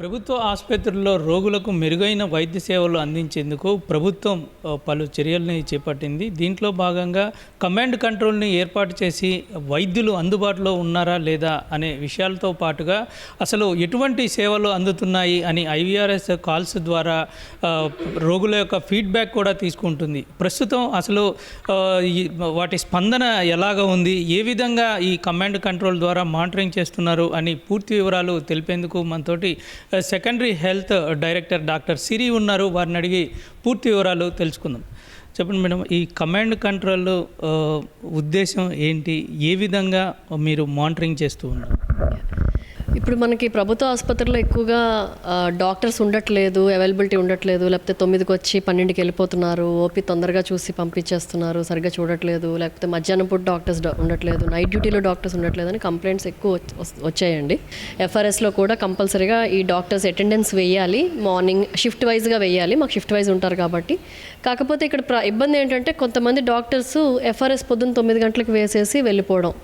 ప్రభుత్వ ఆసుపత్రుల్లో రోగులకు మెరుగైన వైద్య సేవలు అందించేందుకు ప్రభుత్వం పలు చర్యల్ని చేపట్టింది. దీంట్లో భాగంగా కమాండ్ కంట్రోల్ని ఏర్పాటు చేసి వైద్యులు అందుబాటులో ఉన్నారా లేదా అనే విషయాలతో పాటుగా అసలు ఎటువంటి సేవలు అందుతున్నాయి అని ఐవీఆర్ఎస్ కాల్స్ ద్వారా రోగుల యొక్క ఫీడ్బ్యాక్ కూడా తీసుకుంటుంది. ప్రస్తుతం అసలు ఈ వాటి స్పందన ఎలాగ ఉంది? ఏ విధంగా ఈ కమాండ్ కంట్రోల్ ద్వారా మానిటరింగ్ చేస్తున్నారు అని పూర్తి వివరాలు తెలిపేందుకు మనతోటి secondary health director doctor Siri ఉన్నారు. వారిని అడిగి పూర్తి వివరాలు తెలుసుకుందాం. చెప్పండి మేడం ఈ కమాండ్ కంట్రోల్ uh, ఉద్దేశం ఏంటి? ఏ విధంగా మీరు మానిటరింగ్ చేస్తూ ఉన్నారు? ఇప్పుడు మనకి ప్రభుత్వ ఆసుపత్రిలో ఎక్కువగా డాక్టర్స్ ఉండట్లేదు అవైలబిలిటీ ఉండట్లేదు లేకపోతే తొమ్మిదికి వచ్చి పన్నెండుకి వెళ్ళిపోతున్నారు ఓపీ తొందరగా చూసి పంపించేస్తున్నారు సరిగ్గా చూడట్లేదు లేకపోతే మధ్యాహ్నం పూట డాక్టర్స్ ఉండట్లేదు నైట్ డ్యూటీలో డాక్టర్స్ ఉండట్లేదు అని కంప్లైంట్స్ ఎక్కువ వచ్చాయండి. ఎఫ్ఆర్ఎస్లో కూడా కంపల్సరీగా ఈ డాక్టర్స్ అటెండెన్స్ వేయాలి మార్నింగ్ షిఫ్ట్ వైజ్గా వేయాలి మాకు షిఫ్ట్ వైజ్ ఉంటారు కాబట్టి. కాకపోతే ఇక్కడ ప్ర ఇబ్బంది ఏంటంటే కొంతమంది డాక్టర్స్ ఎఫ్ఆర్ఎస్ పొద్దున్న తొమ్మిది గంటలకు వేసేసి వెళ్ళిపోవడం.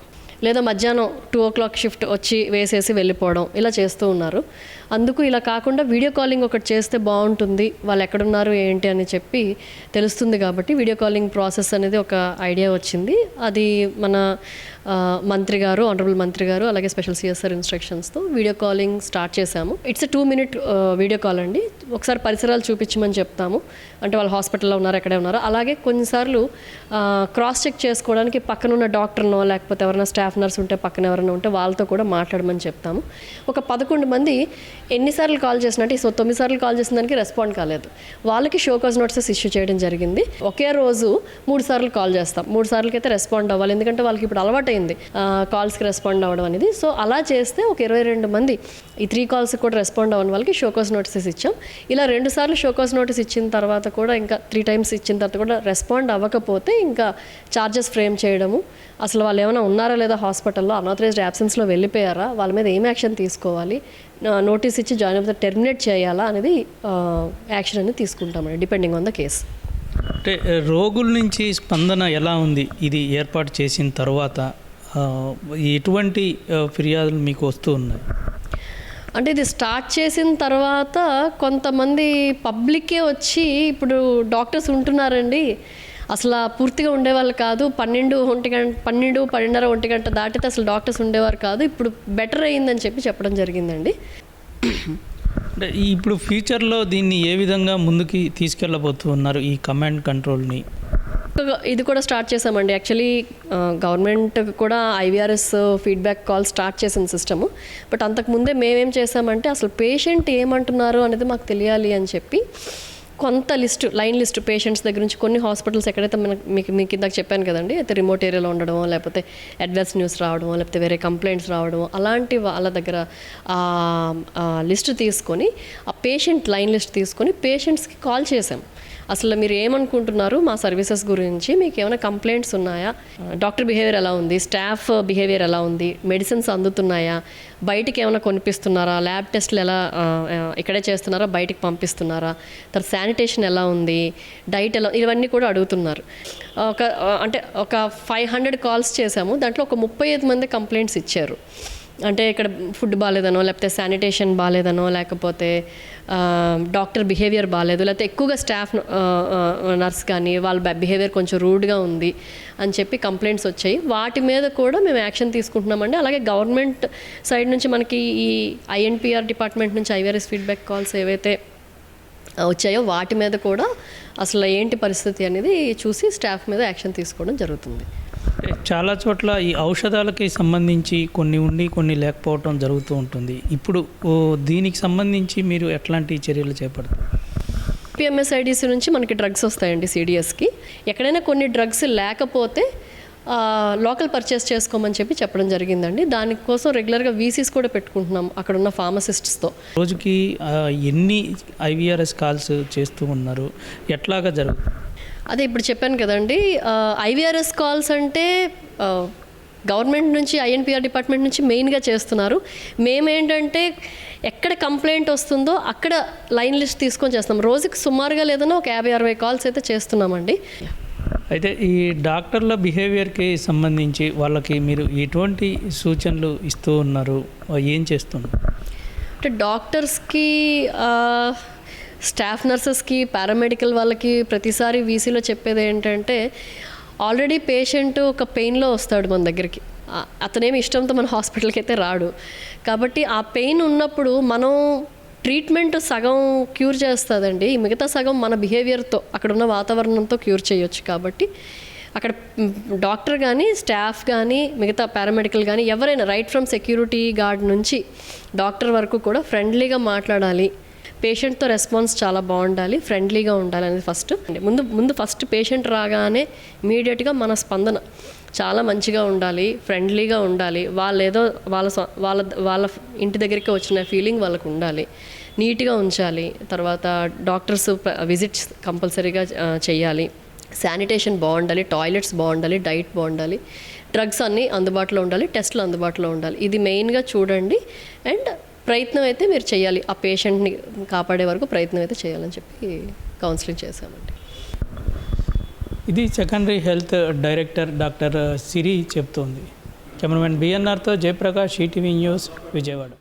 లేదా మధ్యాహ్నం టూ ఓ క్లాక్ షిఫ్ట్ వచ్చి వేసేసి వెళ్ళిపోవడం ఇలా చేస్తూ ఉన్నారు. అందుకు ఇలా కాకుండా వీడియో కాలింగ్ ఒకటి చేస్తే బాగుంటుంది వాళ్ళు ఎక్కడున్నారు ఏంటి అని చెప్పి తెలుస్తుంది కాబట్టి వీడియో కాలింగ్ ప్రాసెస్ అనేది ఒక ఐడియా వచ్చింది. అది మన మంత్రి గారు ఆనరబుల్ మంత్రి గారు అలాగే స్పెషల్ సిఎస్ఆర్ ఇన్స్ట్రక్షన్స్తో వీడియో కాలింగ్ స్టార్ట్ చేశాము. It's two minute video call అండి. ఒకసారి పరిసరాలు చూపించమని చెప్తాము. అంటే వాళ్ళు హాస్పిటల్లో ఉన్నారు ఎక్కడే ఉన్నారు. అలాగే కొన్నిసార్లు క్రాస్ చెక్ చేసుకోవడానికి పక్కనున్న డాక్టర్నో లేకపోతే ఎవరైనా స్టాఫ్ నర్స్ ఉంటే పక్కన ఎవరైనా ఉంటే వాళ్ళతో కూడా మాట్లాడమని చెప్తాము. ఒక పదకొండు మంది ఎన్నిసార్లు కాల్ చేసినట్టు సో తొమ్మిది సార్లు కాల్ చేసిన దానికి రెస్పాండ్ కాలేదు. వాళ్ళకి షోకాజ్ నోట్సెస్ ఇష్యూ చేయడం జరిగింది. ఒకే రోజు మూడు సార్లు కాల్ చేస్తాం. మూడు సార్లకి అయితే రెస్పాండ్ అవ్వాలి. ఎందుకంటే వాళ్ళకి ఇప్పుడు అలవాటైంది కాల్స్కి రెస్పాండ్ అవ్వడం అనేది. సో అలా చేస్తే ఒక ఇరవై రెండు మంది ఈ త్రీ కాల్స్కి కూడా రెస్పాండ్ అవ్వని వాళ్ళకి షోకాజ్ నోటీసెస్ ఇచ్చాం. ఇలా రెండు సార్లు షోకాజ్ నోటీస్ ఇచ్చిన తర్వాత కూడా ఇంకా త్రీ టైమ్స్ ఇచ్చిన తర్వాత కూడా రెస్పాండ్ అవ్వకపోతే ఇంకా ఛార్జెస్ ఫ్రేమ్ చేయడము అసలు వాళ్ళు ఏమైనా ఉన్నారా లేదా హాస్పిటల్లో అనాథరైజ్డ్ యాబ్సెన్స్లో వెళ్ళిపోయారా? వాళ్ళ మీద ఏం యాక్షన్ తీసుకోవాలి? నోటీస్ ఇచ్చి జాయిన్ అయితే టెర్మినేట్ చేయాలా అనేది యాక్షన్ అనేది తీసుకుంటామండి డిపెండింగ్ ఆన్ ద కేస్. అంటే రోగుల నుంచి స్పందన ఎలా ఉంది? ఇది ఏర్పాటు చేసిన తర్వాత ఎటువంటి ఫిర్యాదులు మీకు వస్తూ ఉన్నాయి? అంటే ఇది స్టార్ట్ చేసిన తర్వాత కొంతమంది పబ్లికే వచ్చి ఇప్పుడు డాక్టర్స్ ఉంటున్నారండి. అసలు పూర్తిగా ఉండేవాళ్ళు కాదు. పన్నెండు ఒంటి గంట పన్నెండు పన్నెండున్నర ఒంటి గంట దాటితే అసలు డాక్టర్స్ ఉండేవారు కాదు. ఇప్పుడు బెటర్ అయ్యిందని చెప్పి చెప్పడం జరిగిందండి. అంటే ఇప్పుడు ఫ్యూచర్లో దీన్ని ఏ విధంగా ముందుకి తీసుకెళ్ళబోతున్నారు ఈ కమాండ్ కంట్రోల్ని? ఇది కూడా స్టార్ట్ చేసామండి యాక్చువల్లీ గవర్నమెంట్ కూడా I V R S feedback call start చేసిన సిస్టము. బట్ అంతకుముందే మేమేం చేసామంటే అసలు పేషెంట్ ఏమంటున్నారు అనేది మాకు తెలియాలి అని చెప్పి కొంత లిస్టు లైన్ లిస్ట్ పేషెంట్స్ దగ్గర నుంచి కొన్ని హాస్పిటల్స్ ఎక్కడైతే మనకు మీకు మీకు ఇందాక చెప్పాను కదండి అయితే రిమోట్ ఏరియాలో ఉండడమో లేకపోతే అడ్వర్స్ న్యూస్ రావడమో లేకపోతే వేరే కంప్లైంట్స్ రావడమో అలాంటి వాళ్ళ దగ్గర లిస్ట్ తీసుకొని ఆ పేషెంట్ లైన్ లిస్ట్ తీసుకొని పేషెంట్స్కి కాల్ చేసాం అసలు మీరు ఏమనుకుంటున్నారు మా సర్వీసెస్ గురించి? మీకు ఏమైనా కంప్లైంట్స్ ఉన్నాయా డాక్టర్ బిహేవియర్ ఎలా ఉంది? స్టాఫ్ బిహేవియర్ ఎలా ఉంది? మెడిసిన్స్ అందుతున్నాయా? బయటికి ఏమైనా కొనిపిస్తున్నారా ల్యాబ్ టెస్ట్లు ఎలా ఇక్కడే చేస్తున్నారా? బయటికి పంపిస్తున్నారా? తర్వాత శానిటేషన్ ఎలా ఉంది? డైట్ ఎలా ఇవన్నీ కూడా అడుగుతున్నారు. ఒక అంటే ఒక ఫైవ్ హండ్రెడ్ కాల్స్ చేశాము. దాంట్లో ఒక ముప్పై ఐదు మంది కంప్లైంట్స్ ఇచ్చారు. అంటే ఇక్కడ ఫుడ్ బాగాలేదనో లేకపోతే శానిటేషన్ బాగాలేదనో లేకపోతే డాక్టర్ బిహేవియర్ బాగాలేదు లేకపోతే ఎక్కువగా స్టాఫ్ నర్స్ కానీ వాళ్ళ బిహేవియర్ కొంచెం రూడ్గా ఉంది అని చెప్పి కంప్లైంట్స్ వచ్చాయి. వాటి మీద కూడా మేము యాక్షన్ తీసుకుంటున్నామండి. అలాగే గవర్నమెంట్ సైడ్ నుంచి మనకి ఈ I N P R department నుంచి I V R S feedback calls ఏవైతే వచ్చాయో వాటి మీద కూడా అసలు ఏంటి పరిస్థితి అనేది చూసి స్టాఫ్ మీద యాక్షన్ తీసుకోవడం జరుగుతుంది. చాలా చోట్ల ఈ ఔషధాలకి సంబంధించి కొన్ని ఉండి కొన్ని లేకపోవటం జరుగుతూ ఉంటుంది. ఇప్పుడు ఓ, దీనికి సంబంధించి మీరు ఎట్లాంటి చర్యలు చేపడతారు? పిఎంఎస్ఐడిసి నుంచి మనకి డ్రగ్స్ వస్తాయండి సిడిఎస్కి ఎక్కడైనా కొన్ని డ్రగ్స్ లేకపోతే లోకల్ పర్చేస్ చేసుకోమని చెప్పి చెప్పడం జరిగిందండి. దానికోసం రెగ్యులర్గా వీసీస్ కూడా పెట్టుకుంటున్నాం అక్కడ ఉన్న ఫార్మసిస్ట్స్తో రోజుకి ఎన్ని ఐవీఆర్ఎస్ కాల్స్ చేస్తూ ఉన్నారు? ఎట్లాగా జరుగుతుంది అదే ఇప్పుడు చెప్పాను కదండి. I V R S calls అంటే గవర్నమెంట్ నుంచి I N P R department నుంచి మెయిన్గా చేస్తున్నారు. మేమేంటంటే ఎక్కడ కంప్లైంట్ వస్తుందో అక్కడ లైన్ లిస్ట్ తీసుకొని చేస్తాం రోజుకి సుమారుగా లేదన్నా ఒక యాభై అరవై కాల్స్ అయితే చేస్తున్నామండి. అయితే ఈ డాక్టర్ల బిహేవియర్కి సంబంధించి వాళ్ళకి మీరు ఎటువంటి సూచనలు ఇస్తూ ఉన్నారు? ఏం చేస్తున్నారు? అంటే డాక్టర్స్కి స్టాఫ్ నర్సెస్కి పారామెడికల్ వాళ్ళకి ప్రతిసారి వీసీలో చెప్పేది ఏంటంటే ఆల్రెడీ పేషెంట్ ఒక పెయిన్లో వస్తాడు మన దగ్గరికి. అతనేమి ఇష్టంతో మన హాస్పిటల్కి అయితే రాడు. కాబట్టి ఆ పెయిన్ ఉన్నప్పుడు మనం ట్రీట్మెంట్ సగం క్యూర్ చేస్తుందండి. మిగతా సగం మన బిహేవియర్తో అక్కడ ఉన్న వాతావరణంతో క్యూర్ చేయొచ్చు కాబట్టి. అక్కడ డాక్టర్ కానీ స్టాఫ్ కానీ మిగతా పారామెడికల్ కానీ ఎవరైనా రైట్ ఫ్రమ్ సెక్యూరిటీ గార్డ్ నుంచి డాక్టర్ వరకు కూడా ఫ్రెండ్లీగా మాట్లాడాలి. పేషెంట్తో రెస్పాన్స్ చాలా బాగుండాలి ఫ్రెండ్లీగా ఉండాలి అనేది ఫస్ట్. ముందు ముందు ఫస్ట్ పేషెంట్ రాగానే ఇమీడియట్గా మన స్పందన. చాలా మంచిగా ఉండాలి ఫ్రెండ్లీగా ఉండాలి. వాళ్ళు ఏదో వాళ్ళ వాళ్ళ వాళ్ళ ఇంటి దగ్గరికి వచ్చిన ఫీలింగ్ వాళ్ళకు ఉండాలి. నీట్గా ఉంచాలి. తర్వాత డాక్టర్స్ విజిట్స్ కంపల్సరీగా చేయాలి శానిటేషన్ బాగుండాలి టాయిలెట్స్ బాగుండాలి డైట్ బాగుండాలి. డ్రగ్స్ అన్నీ అందుబాటులో ఉండాలి టెస్ట్లు అందుబాటులో ఉండాలి. ఇది మెయిన్గా చూడండి అండ్ ప్రయత్నం అయితే మీరు చేయాలి ఆ పేషెంట్ని కాపాడే వరకు ప్రయత్నం అయితే చేయాలని చెప్పి కౌన్సిలింగ్ చేశామండి. ఇది secondary health director doctor Siri చెప్తోంది. కెమెరామెన్ బిఎన్ఆర్తో జయప్రకాష్ ఈటీవీ న్యూస్ విజయవాడ.